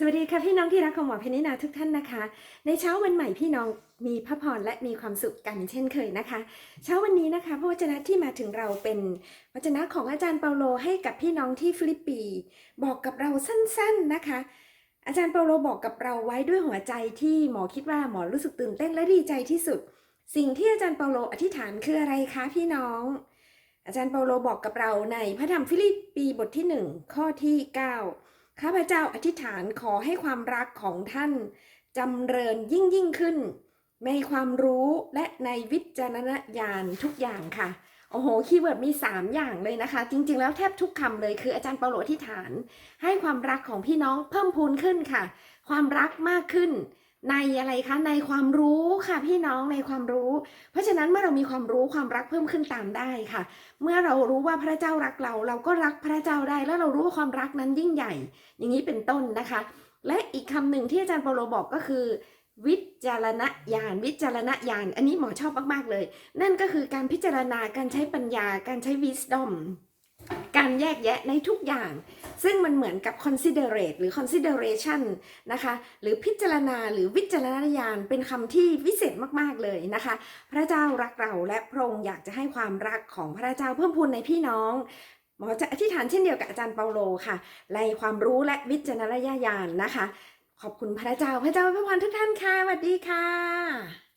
สวัสดีค่ะพี่น้องที่รักของหมอเพนินาทุกท่านนะคะ ในเช้าวันใหม่พี่น้องมีพระพรและมีความสุขกันเช่นเคยนะคะ เช้าวันนี้นะคะพระวจนะที่มาถึงเราเป็นวจนะของอาจารย์เปาโลให้กับพี่น้องที่ฟิลิปปีบอกกับเราสั้นๆนะคะ อาจารย์เปาโลบอกกับเราไว้ด้วยหัวใจที่หมอคิดว่าหมอรู้สึกตื่นเต้นและดีใจที่สุด สิ่งที่อาจารย์เปาโลอธิษฐานคืออะไรคะพี่น้อง อาจารย์เปาโลบอกกับเราในพระธรรมฟิลิปปีบทที่หนึ่งข้อที่ 9 ข้าพเจ้าอธิษฐานขอให้ความรักของท่านจำเริญยิ่งยิ่งขึ้น ในความรู้และในวิจารณญาณทุกอย่างค่ะ โอ้โห คีย์เวิร์ดมี 3 อย่างเลยนะคะ จริง ๆ แล้วแทบทุกคำเลยคืออาจารย์เปาโลอธิษฐาน ให้ความรักของพี่น้องเพิ่มพูนขึ้นค่ะ ความรักมากขึ้น ในอะไรคะในความรู้ค่ะพี่น้องในความรู้ เพราะฉะนั้นเมื่อเรามีความรู้ความรักเพิ่มขึ้นตามได้ค่ะ เมื่อเรารู้ว่าพระเจ้ารักเรา เราก็รักพระเจ้าได้ แล้วเรารู้ว่าความรักนั้นยิ่งใหญ่ อย่างนี้เป็นต้นนะคะ และอีกคำหนึ่งที่อาจารย์เปโลบอกก็คือ วิจารณญาณวิจารณญาณอันนี้หมอชอบมากๆเลย นั่นก็คือการพิจารณาการใช้ปัญญาการใช้ wisdom การแยกแยะในทุกอย่าง ซึ่งมันเหมือนกับ considerate หรือ consideration นะคะ หรือพิจารณาหรือวิจารณญาณเป็นคำที่วิเศษมากๆเลยนะคะ พระเจ้ารักเราและพระองค์อยากจะให้ความรักของพระเจ้าเพิ่มพูนในพี่น้องหมอจะอธิษฐานเช่นเดียวกับอาจารย์เปาโลค่ะในความรู้และวิจารณญาณนะคะ ขอบคุณพระเจ้าพระเจ้าพระพรทุกท่านค่ะสวัสดีค่ะ